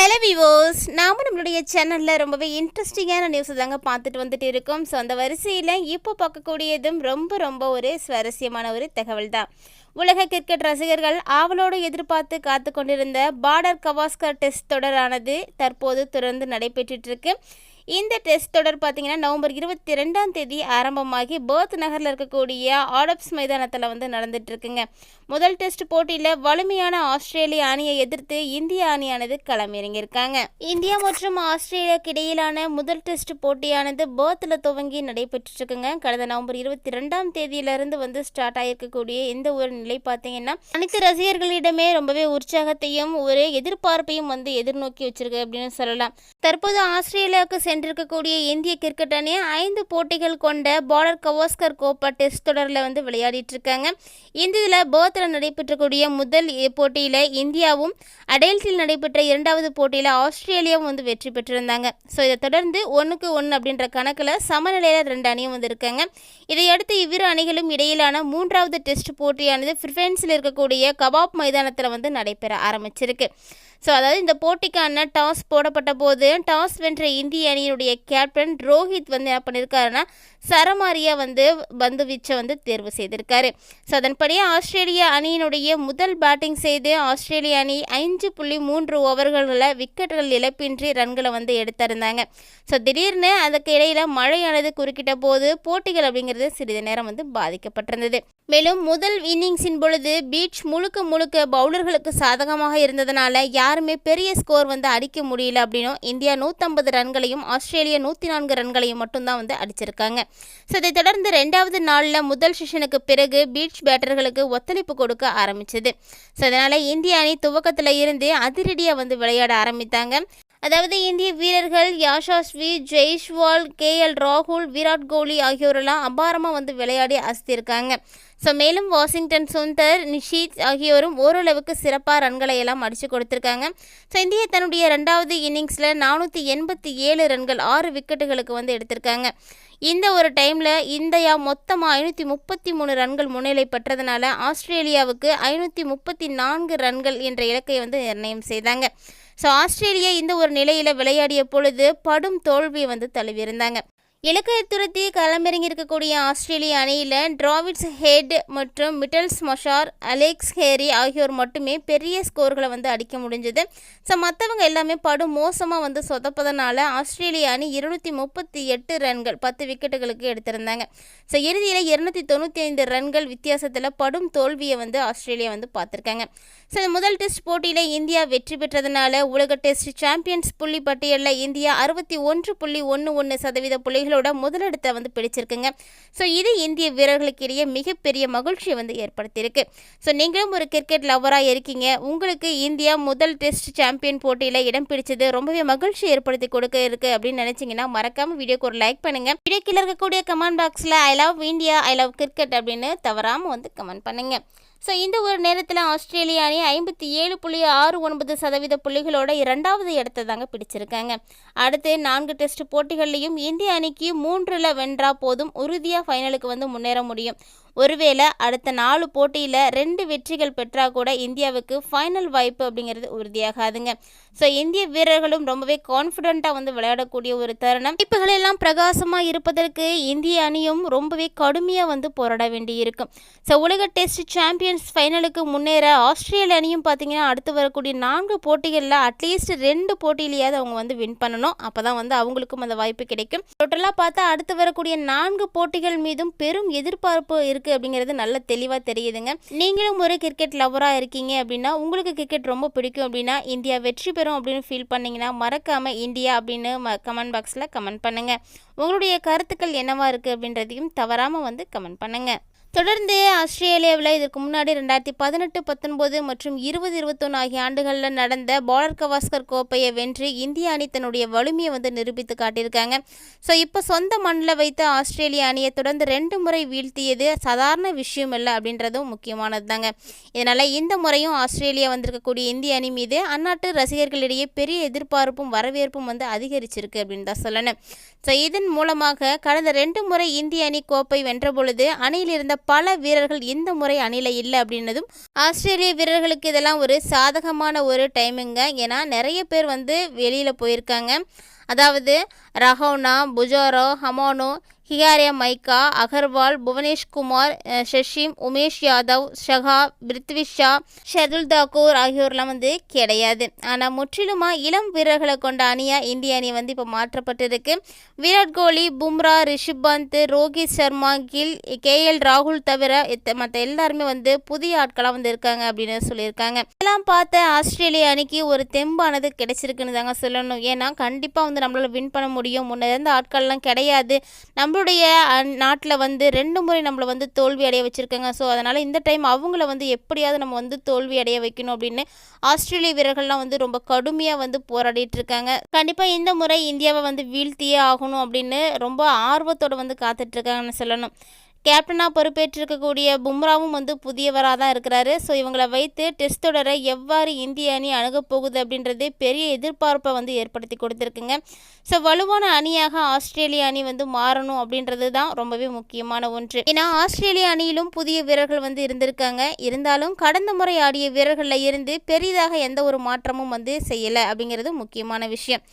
Hello விவோஸ் நாம நம்மளுடைய சேனலில் ரொம்பவே இன்ட்ரெஸ்டிங்கான நியூஸ் தாங்க பார்த்துட்டு வந்துட்டு இருக்கோம். ஸோ அந்த வரிசையில் இப்போ பார்க்கக்கூடியதும் ரொம்ப ரொம்ப ஒரு சுவாரஸ்யமான ஒரு தகவல் தான் உலக கிரிக்கெட் ரசிகர்கள் ஆவலோடு எதிர்பார்த்து காத்து கொண்டிருந்த பார்டர் கவாஸ்கர் டெஸ்ட் தொடரானது தற்போது தொடர்ந்து நடைபெற்றுட்டு இருக்கு. இந்த டெஸ்ட் தொடர் பார்த்தீங்கன்னா நவம்பர் இருபத்தி ரெண்டாம் தேதி ஆரம்பமாகி பேர்த் நகரில் இருக்கக்கூடிய ஆடப்ஸ் மைதானத்தில் வந்து நடந்துட்டு இருக்குங்க முதல் டெஸ்ட் போட்டியில் வலிமையான ஆஸ்திரேலிய அணியை எதிர்த்து இந்திய அணியானது களமிறங்கியிருக்காங்க. இந்தியா மற்றும் ஆஸ்திரேலியாவுக்கு இடையிலான முதல் டெஸ்ட் போட்டியானது பேர்த்தில் துவங்கி நடைபெற்று இருக்குங்க கடந்த நவம்பர் இருபத்தி ரெண்டாம் தேதியிலிருந்து வந்து ஸ்டார்ட் ஆகிருக்கக்கூடிய இந்த ஒரு நிலை பார்த்தீங்கன்னா அனைத்து ரசிகர்களிடமே ரொம்பவே உற்சாகத்தையும் ஒரு எதிர்பார்ப்பையும் வந்து எதிர்நோக்கி வச்சிருக்கு அப்படின்னு சொல்லலாம். தற்போது ஆஸ்திரேலியாவுக்கு சென்றிருக்கக்கூடிய இந்திய கிரிக்கெட் அணி ஐந்து போட்டிகள் கொண்ட பாலர் கவாஸ்கர் கோப்பா டெஸ்ட் தொடரில் வந்து விளையாடிட்டு இருக்காங்க இந்த இதில் பேர்த்தில் நடைபெற்றக்கூடிய முதல் போட்டியில் இந்தியாவும் அடேல்ட்டில் நடைபெற்ற இரண்டாவது போட்டியில் ஆஸ்திரேலியாவும் வந்து வெற்றி பெற்றிருந்தாங்க. ஸோ இதை தொடர்ந்து ஒன்றுக்கு ஒன்று அப்படின்ற கணக்கில் சமநிலையில் ரெண்டு அணியும் வந்து இருக்காங்க. இதையடுத்து இவ்விரு அணிகளும் இடையிலான மூன்றாவது டெஸ்ட் போட்டியானது பிரிஃபென்ஸில் இருக்கக்கூடிய கபாப் மைதானத்தில் வந்து நடைபெற ஆரம்பிச்சிருக்கு. ஸோ அதாவது இந்த போட்டிக்கான டாஸ் போடப்பட்ட போது டாஸ் வென்ற இந்திய அணியினுடைய கேப்டன் ரோஹித் வந்து என்ன பண்ணியிருக்காருன்னா சரமாரியாக வந்து பந்து வீச்சை வந்து தேர்வு செய்திருக்காரு. ஸோ அதன்படியே ஆஸ்திரேலிய அணியினுடைய முதல் பேட்டிங் செய்து ஆஸ்திரேலிய அணி ஐந்து புள்ளி மூன்று ஓவர்களில் விக்கெட்டுகள் இழப்பின்றி ரன்களை வந்து எடுத்திருந்தாங்க. ஸோ திடீர்னு அதுக்கு இடையில மழையானது குறுக்கிட்ட போது போட்டிகள் அப்படிங்கிறது சிறிது நேரம் வந்து பாதிக்கப்பட்டிருந்தது. மேலும் முதல் இன்னிங்ஸின் பொழுது பீச் முழுக்க முழுக்க பவுலர்களுக்கு சாதகமாக இருந்ததுனால யாருமே பெரிய ஸ்கோர் வந்து அடிக்க முடியல அப்படின்னும் இந்தியா நூற்றம்பது ரன்களையும் ஆஸ்திரேலியா நூற்றி நான்கு ரன்களையும் மட்டும்தான் வந்து அடிச்சிருக்காங்க. ஸோ இதை தொடர்ந்து ரெண்டாவது நாளில் முதல் செஷனுக்கு பிறகு பீச் பேட்டர்களுக்கு ஒத்துழைப்பு கொடுக்க ஆரம்பிச்சது. ஸோ அதனால் இந்திய அணி துவக்கத்தில் இருந்து அதிரடியாக வந்து விளையாட ஆரம்பித்தாங்க. அதாவது இந்திய வீரர்கள் யாஷாஸ்வி ஜெய்ஷ்வால் கே எல் ராகுல் விராட் கோலி ஆகியோரெல்லாம் அபாரமாக வந்து விளையாடி அசத்திருக்காங்க. ஸோ மேலும் வாஷிங்டன் சுந்தர் நிஷித் ஆகியோரும் ஓரளவுக்கு சிறப்பாக ரன்களை எல்லாம் அடித்து கொடுத்துருக்காங்க. ஸோ இந்தியா தன்னுடைய ரெண்டாவது இன்னிங்ஸில் நானூற்றி எண்பத்தி ஏழு ரன்கள் ஆறு விக்கெட்டுகளுக்கு வந்து எடுத்திருக்காங்க. இந்த ஒரு டைமில் இந்தியா மொத்தமாக ஐநூற்றி முப்பத்தி மூணு ரன்கள் முன்னிலை பெற்றதுனால ஆஸ்திரேலியாவுக்கு ஐநூற்றி முப்பத்தி நான்கு ரன்கள் என்ற இலக்கை வந்து நிர்ணயம் செய்தாங்க. ஸோ ஆஸ்திரேலியா இந்த ஒரு நிலையில் விளையாடிய பொழுது படும் தோல்வியை வந்து தழுவியிருந்தாங்க. இலக்கை துரத்தி களமிறங்கி இருக்கக்கூடிய ஆஸ்திரேலிய அணியில் டிராவிட்ஸ் ஹெட் மற்றும் மிட்டல்ஸ் மொஷார் அலெக்ஸ் ஹேரி ஆகியோர் மட்டுமே பெரிய ஸ்கோர்களை வந்து அடிக்க முடிஞ்சது. ஸோ மற்றவங்க எல்லாமே படு மோசமாக வந்து சொதப்பதனால ஆஸ்திரேலிய அணி இருநூற்றி முப்பத்தி எட்டு ரன்கள் பத்து விக்கெட்டுகளுக்கு எடுத்திருந்தாங்க. ஸோ இறுதியில் இருநூற்றி தொண்ணூற்றி ஐந்து ரன்கள் வித்தியாசத்தில் படும் தோல்வியை வந்து ஆஸ்திரேலியா வந்து பார்த்துருக்காங்க. ஸோ முதல் டெஸ்ட் போட்டியில் இந்தியா வெற்றி பெற்றதுனால உலக டெஸ்ட் சாம்பியன்ஸ் புள்ளி பட்டியலில் இந்தியா அறுபத்தி ஒன்று புள்ளி ஒன்று ஒன்று சதவீத புள்ளிகளோட முதலிடத்தை வந்து பிடிச்சிருக்குங்க. ஸோ இது இந்திய வீரர்களுக்கு இடையே மிகப்பெரிய மகிழ்ச்சியை வந்து ஏற்படுத்தியிருக்கு. ஸோ நீங்களும் ஒரு கிரிக்கெட் லவராக இருக்கீங்க. உங்களுக்கு இந்தியா முதல் டெஸ்ட் சாம்பியன் போட்டியில் இடம் பிடிச்சது ரொம்பவே மகிழ்ச்சி ஏற்படுத்தி கொடுக்க இருக்கு அப்படின்னு நினைச்சீங்கன்னா மறக்காமல் வீடியோக்கு ஒரு லைக் பண்ணுங்க. வீடியோ கீழே இருக்கக்கூடிய கமெண்ட் பாக்ஸில் I love India I love cricket அப்படின்னு தவறாமல் வந்து கமெண்ட் பண்ணுங்கள் ஸோ இந்த ஒரு நேரத்தில் ஆஸ்திரேலிய அணி ஐம்பத்தி ஏழு புள்ளி ஆறு ஒன்பது சதவீத புள்ளிகளோட இரண்டாவது இடத்தை தாங்க பிடிச்சிருக்காங்க. அடுத்து நான்கு டெஸ்ட் போட்டிகள்லையும் இந்திய அணிக்கு மூன்றில் வென்றா போதும். உறுதியாக ஃபைனலுக்கு வந்து முன்னேற முடியும். ஒருவேளை அடுத்த நாலு போட்டியில் ரெண்டு வெற்றிகள் பெற்றா கூட இந்தியாவுக்கு ஃபைனல் வாய்ப்பு அப்படிங்கிறது உறுதியாகாதுங்க. ஸோ இந்திய வீரர்களும் ரொம்பவே கான்ஃபிடென்ட்டாக வந்து விளையாடக்கூடிய ஒரு தருணம். வாய்ப்புகள் எல்லாம் பிரகாசமாக இருப்பதற்கு இந்திய அணியும் ரொம்பவே கடுமையாக வந்து போராட வேண்டியிருக்கும். ஸோ உலக டெஸ்ட் சாம்பியன்ஸ் ஃபைனலுக்கு முன்னேற ஆஸ்திரேலிய அணியும் பார்த்தீங்கன்னா அடுத்து வரக்கூடிய நான்கு போட்டிகளில் அட்லீஸ்ட் ரெண்டு போட்டியிலேயாவது அவங்க வந்து வின் பண்ணணும். அப்போ தான் வந்து அவங்களுக்கும் அந்த வாய்ப்பு கிடைக்கும். டோட்டலாக பார்த்தா அடுத்து வரக்கூடிய நான்கு போட்டிகள் மீதும் பெரும் எதிர்பார்ப்பு இருக்குது அப்படிங்கிறது நல்ல தெளிவாக தெரியுதுங்க. நீங்களும் ஒரு கிரிக்கெட் லவராக இருக்கீங்க அப்படின்னா உங்களுக்கு கிரிக்கெட் ரொம்ப பிடிக்கும் அப்படின்னா இந்தியா வெற்றி பெறும் அப்படின்னு ஃபீல் பண்ணீங்கன்னா மறக்காமல் இந்தியா அப்படின்னு கமெண்ட் பாக்ஸில் கமெண்ட் பண்ணுங்கள் உங்களுடைய கருத்துக்கள் என்னவா இருக்குது அப்படின்றதையும் தவறாமல் வந்து கமெண்ட் பண்ணுங்கள் தொடர்ந்து ஆஸ்திரேலியாவில் இதற்கு முன்னாடி ரெண்டாயிரத்தி பதினெட்டு பத்தொன்பது மற்றும் இருபது இருபத்தொன்று ஆகிய ஆண்டுகளில் நடந்த பாலர் கவாஸ்கர் கோப்பையை வென்று இந்திய அணி தன்னுடைய வலிமையை வந்து நிரூபித்து காட்டியிருக்காங்க. ஸோ இப்போ சொந்த மண்ணில் வைத்த ஆஸ்திரேலிய அணியை தொடர்ந்து ரெண்டு முறை வீழ்த்தியது சாதாரண விஷயம் இல்லை அப்படின்றதும் முக்கியமானது தாங்க இதனால் இந்த முறையும் ஆஸ்திரேலியா வந்திருக்கக்கூடிய இந்திய அணி மீது அந்நாட்டு ரசிகர்களிடையே பெரிய எதிர்பார்ப்பும் வரவேற்பும் வந்து அதிகரிச்சிருக்கு அப்படின்னு தான் சொல்லணும். ஸோ இதன் மூலமாக கடந்த ரெண்டு முறை இந்திய அணி கோப்பை வென்ற பொழுது அணியில் இருந்த பல வீரர்கள் இந்த முறை அணியில் இல்லை அப்படின்னதும் ஆஸ்திரேலிய வீரர்களுக்கு இதெல்லாம் ஒரு சாதகமான ஒரு டைமிங்க ஏன்னா நிறைய பேர் வந்து வெளியில் போயிருக்காங்க. அதாவது ரஹோனா புஜாரோ ஹமானோ ஹியாரியா மைக்கா அகர்வால் புவனேஷ்குமார் அஹ், ஷஷிம் உமேஷ் யாதவ் ஷஹா பிரித்விஷா ஷர்துல் தாக்கூர் ஆகியோர்லாம் வந்து கிடையாது. ஆனால் முற்றிலுமாக இளம் வீரர்களை கொண்ட அணியாக இந்திய அணி வந்து இப்போ மாற்றப்பட்டிருக்கு. விராட் கோலி பும்ரா ரிஷப் பந்த் ரோஹித் சர்மா கில் கே எல் ராகுல் தவிர மற்ற எல்லாருமே வந்து புதிய ஆட்களாக வந்து இருக்காங்க அப்படின்னு சொல்லியிருக்காங்க. இதெல்லாம் பார்த்த ஆஸ்திரேலிய அணிக்கு ஒரு தெம்பானது கிடைச்சிருக்குன்னு தாங்க சொல்லணும். ஏன்னா கண்டிப்பாக வந்து நம்மளால் வின் பண்ண முடியும். முன்னேற இருந்த ஆட்கள்லாம் கிடையாது. நம்ம நம்மளுடைய நாட்டில் வந்து ரெண்டு முறை நம்மளை வந்து தோல்வி அடைய வச்சுருக்காங்க. ஸோ அதனால் இந்த டைம் அவங்கள வந்து எப்படியாவது நம்ம வந்து தோல்வி அடைய வைக்கணும் அப்படின்னு ஆஸ்திரேலிய வீரர்கள்லாம் வந்து ரொம்ப கடுமையாக வந்து போராடிட்டு இருக்காங்க. கண்டிப்பாக இந்த முறை இந்தியாவை வந்து வீழ்த்தியே ஆகணும் அப்படின்னு ரொம்ப ஆர்வத்தோடு வந்து காத்துட்ருக்காங்கன்னு சொல்லணும். கேப்டனாக பொறுப்பேற்றிருக்கக்கூடிய பும்ராவும் வந்து புதியவராக தான் இருக்கிறாரு. ஸோ இவங்களை வைத்து டெஸ்ட் தொடரை எவ்வாறு இந்திய அணி அணுகப் போகுது அப்படின்றது பெரிய எதிர்பார்ப்பை வந்து ஏற்படுத்தி கொடுத்துருக்குங்க. ஸோ வலுவான அணியாக ஆஸ்திரேலிய அணி வந்து மாறணும் அப்படின்றது தான் ரொம்பவே முக்கியமான ஒன்று. ஏன்னா ஆஸ்திரேலிய அணியிலும் புதிய வீரர்கள் வந்து இருந்திருக்காங்க. இருந்தாலும் கடந்த முறை ஆடிய வீரர்களில் இருந்து பெரிதாக எந்த ஒரு மாற்றமும் வந்து செய்யலை அப்படிங்கிறது முக்கியமான விஷயம்.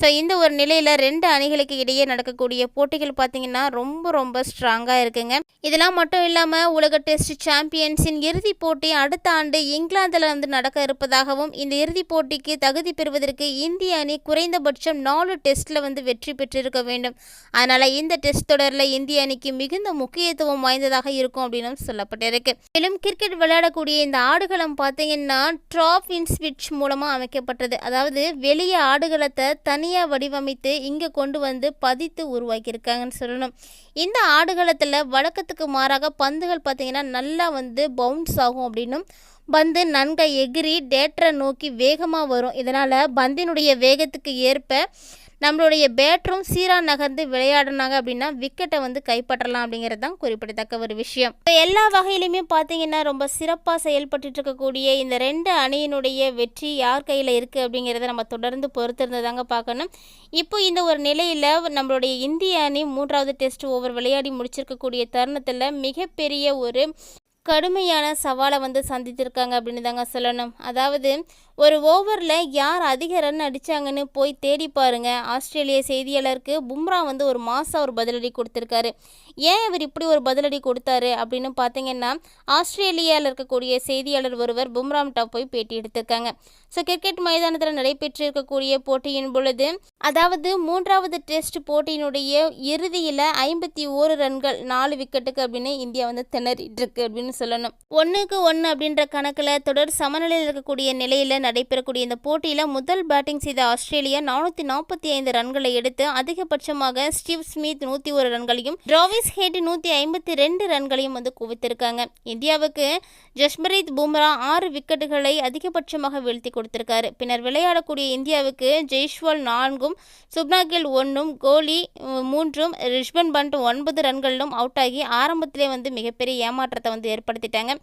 ஸோ இந்த ஒரு நிலையில் ரெண்டு அணிகளுக்கு இடையே நடக்கக்கூடிய போட்டிகள் பார்த்தீங்கன்னா ரொம்ப ரொம்ப ஸ்ட்ராங்காக இருக்குங்க. இதெல்லாம் மட்டும் இல்லாமல் உலக டெஸ்ட் சாம்பியன்ஸின் இறுதிப் போட்டி அடுத்த ஆண்டு இங்கிலாந்தில் வந்து நடக்க இருப்பதாகவும் இந்த இறுதிப் போட்டிக்கு தகுதி பெறுவதற்கு இந்திய அணி குறைந்தபட்சம் நாலு டெஸ்ட்டில் வந்து வெற்றி பெற்றிருக்க வேண்டும். அதனால் இந்த டெஸ்ட் தொடரில் இந்திய அணிக்கு மிகுந்த முக்கியத்துவம் வாய்ந்ததாக இருக்கும் அப்படின்னு சொல்லப்பட்டிருக்கு. மேலும் கிரிக்கெட் விளையாடக்கூடிய இந்த ஆடுகளம் பார்த்தீங்கன்னா ட்ராப் இன் ஸ்விட்ச் மூலமாக அமைக்கப்பட்டது. அதாவது வெளியே ஆடுகளத்தை தனி தனியாக வடிவமைத்து இங்கே கொண்டு வந்து பதித்து உருவாக்கியிருக்காங்கன்னு சொல்லணும். இந்த ஆடுகளத்தில் வழக்கத்துக்கு மாறாக பந்துகள் பார்த்தீங்கன்னா நல்லா வந்து பவுன்ஸ் ஆகும் அப்படின்னும் பந்து நன்க எகிரி டேட்டரை நோக்கி வேகமாக வரும். இதனால் பந்தினுடைய வேகத்துக்கு ஏற்ப நம்மளுடைய பேட்டரும் சீராக நகர்ந்து விளையாடினாங்க அப்படின்னா விக்கெட்டை வந்து கைப்பற்றலாம் அப்படிங்கிறது தான் குறிப்பிடத்தக்க ஒரு விஷயம். இப்போ எல்லா வகையிலுமே பார்த்தீங்கன்னா ரொம்ப சிறப்பாக செயல்பட்டு இருக்கக்கூடிய இந்த ரெண்டு அணியினுடைய வெற்றி யார் கையில் இருக்குது அப்படிங்கிறத நம்ம தொடர்ந்து பொறுத்திருந்து தாங்க பார்க்கணும். இப்போ இந்த ஒரு நிலையில் நம்மளுடைய இந்திய அணி மூன்றாவது டெஸ்ட் ஓவர் விளையாடி முடிச்சிருக்கக்கூடிய தருணத்தில் மிகப்பெரிய ஒரு கடுமையான சவாலை வந்து சந்தித்திருக்காங்க அப்படின்னு தாங்க சொல்லணும். அதாவது ஒரு ஓவரில் யார் அதிக ரன் அடித்தாங்கன்னு போய் தேடி பாருங்க. ஆஸ்திரேலிய செய்தியாளருக்கு பும்ரா வந்து ஒரு மாதம் ஒரு பதிலடி கொடுத்துருக்காரு. ஏன் இவர் இப்படி ஒரு பதிலடி கொடுத்தாரு அப்படின்னு பார்த்தீங்கன்னா ஆஸ்திரேலியாவில் இருக்கக்கூடிய செய்தியாளர் ஒருவர் பும்ராம்கிட்ட போய் பேட்டி எடுத்திருக்காங்க. ஸோ கிரிக்கெட் மைதானத்தில் நடைபெற்றிருக்கக்கூடிய போட்டியின் பொழுது அதாவது மூன்றாவது டெஸ்ட் போட்டியினுடைய இறுதியில் ஐம்பத்தி ஓரு ரன்கள் நாலு விக்கெட்டுக்கு அப்படின்னு இந்தியா வந்து திணறிட்டு இருக்கு அப்படின்னு சொல்லணும். ஒன்றுக்கு ஒன்று அப்படின்ற கணக்கில் தொடர் சமநிலையில் இருக்கக்கூடிய நிலையில் நடைபெறக்கூடிய இந்த போட்டியில் முதல் பேட்டிங் செய்த ஆஸ்திரேலியா நானூற்றி நாற்பத்தி ஐந்து ரன்களை எடுத்து அதிகபட்சமாக ஸ்டீவ் ஸ்மித் நூற்றி ஒரு ரன்களையும் டிராவிஸ் ஹேட் நூற்றி ஐம்பத்தி ரெண்டு ரன்களையும் வந்து குவித்திருக்காங்க. இந்தியாவுக்கு ஜஸ்பிரீத் பும்ரா ஆறு விக்கெட்டுகளை அதிகபட்சமாக வீழ்த்தி கொடுத்திருக்காரு. பின்னர் விளையாடக்கூடிய இந்தியாவுக்கு ஜெய்ஷ்வால் நான்கும் சுப்னா கில் ஒன்றும் கோலி மூன்றும் ரிஷ்பன் பண்ட் ஒன்பது ரன்களிலும் அவுட் ஆகி ஆரம்பத்திலே வந்து மிகப்பெரிய ஏமாற்றத்தை வந்து ஏற்படுத்திட்டாங்க.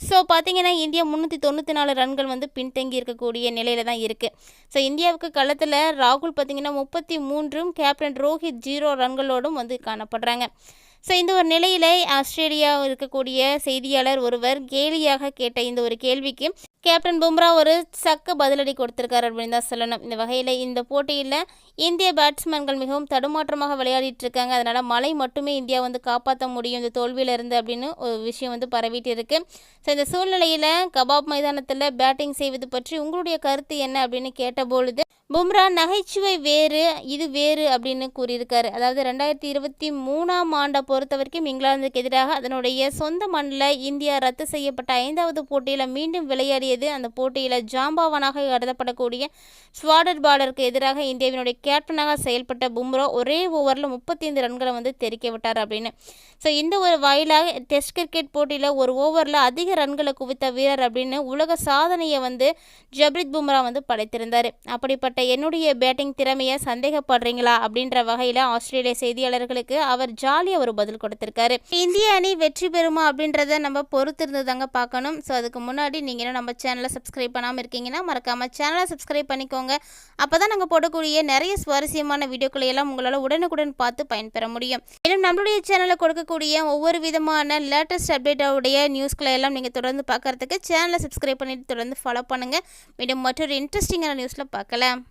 ஸோ பார்த்தீங்கன்னா இந்தியா முந்நூற்றி தொண்ணூற்றி நாலு ரன்கள் வந்து பின்தங்கி இருக்கக்கூடிய நிலையில தான் இருக்குது ஸோ இந்தியாவுக்கு களத்தில் ராகுல் பார்த்திங்கன்னா முப்பத்தி மூன்றும் கேப்டன் ரோஹித் ஜீரோ ரன்களோடும் வந்து காணப்படுறாங்க. ஸோ இந்த ஒரு நிலையில ஆஸ்திரேலியா இருக்கக்கூடிய செய்தியாளர் ஒருவர் கேலியாக கேட்ட இந்த ஒரு கேள்விக்கு கேப்டன் பும்ரா ஒரு சக்க பதிலடி கொடுத்திருக்காரு அப்படின்னு தான் சொல்லணும். இந்த வகையில் இந்த போட்டியில் இந்திய பேட்ஸ்மேன்கள் மிகவும் தடுமாற்றமாக விளையாடிட்டு இருக்காங்க. அதனால் மழை மட்டுமே இந்தியா வந்து காப்பாற்ற முடியும் இந்த தோல்வியிலிருந்து அப்படின்னு ஒரு விஷயம் வந்து பரவிட்டு இருக்கு. ஸோ இந்த சூழ்நிலையில் கபாப் மைதானத்தில் பேட்டிங் செய்வது பற்றி உங்களுடைய கருத்து என்ன அப்படின்னு கேட்டபொழுது பும்ரா நகைச்சுவை வேறு இது வேறு அப்படின்னு கூறியிருக்காரு. அதாவது ரெண்டாயிரத்தி இருபத்தி மூணாம் ஆண்டை பொறுத்த வரைக்கும் இங்கிலாந்துக்கு எதிராக அதனுடைய சொந்த மண்ணில் இந்தியா ரத்து செய்யப்பட்ட ஐந்தாவது போட்டியில் மீண்டும் விளையாடியது. அந்த போட்டியில் ஜாம்பாவனாக கருதப்படக்கூடிய ஸ்வாடர் பாலருக்கு எதிராக இந்தியாவினுடைய கேப்டனாக செயல்பட்ட பும்ரா ஒரே ஓவரில் முப்பத்தைந்து ரன்களை வந்து தெரிக்க விட்டார் அப்படின்னு. ஸோ இந்த ஒரு வாயிலாக டெஸ்ட் கிரிக்கெட் போட்டியில் ஒரு ஓவரில் அதிக ரன்களை குவித்த வீரர் அப்படின்னு உலக சாதனையை வந்து ஜப்ரித் பும்ரா வந்து படைத்திருந்தார். அப்படிப்பட்ட ஏற்பட்ட என்னுடைய பேட்டிங் திறமையை சந்தேகப்படுறீங்களா? அப்படின்ற வகையில் ஆஸ்திரேலிய செய்தியாளர்களுக்கு அவர் ஜாலியாக ஒரு பதில் கொடுத்துருக்காரு. இந்திய அணி வெற்றி பெறுமா அப்படின்றத நம்ம பொறுத்திருந்து தாங்க பார்க்கணும். ஸோ அதுக்கு முன்னாடி நீங்கள் நம்ம சேனலை சப்ஸ்கிரைப் பண்ணாமல் இருக்கீங்கன்னா மறக்காமல் சேனலை சப்ஸ்கிரைப் பண்ணிக்கோங்க. அப்போ தான் நாங்கள் போடக்கூடிய நிறைய சுவாரஸ்யமான வீடியோக்களை எல்லாம் உங்களால் உடனுக்குடன் பார்த்து பயன்பெற முடியும். மேலும் நம்மளுடைய சேனலில் கொடுக்கக்கூடிய ஒவ்வொரு விதமான லேட்டஸ்ட் அப்டேட்டோடைய நியூஸ்களை எல்லாம் நீங்கள் தொடர்ந்து பார்க்கறதுக்கு சேனலை சப்ஸ்கிரைப் பண்ணிட்டு தொடர்ந்து ஃபாலோ பண்ணுங்கள் மீண்டும் மற்றொரு இன்ட்ரெஸ்டிங்கான நியூஸில் பார்க்கலாம்.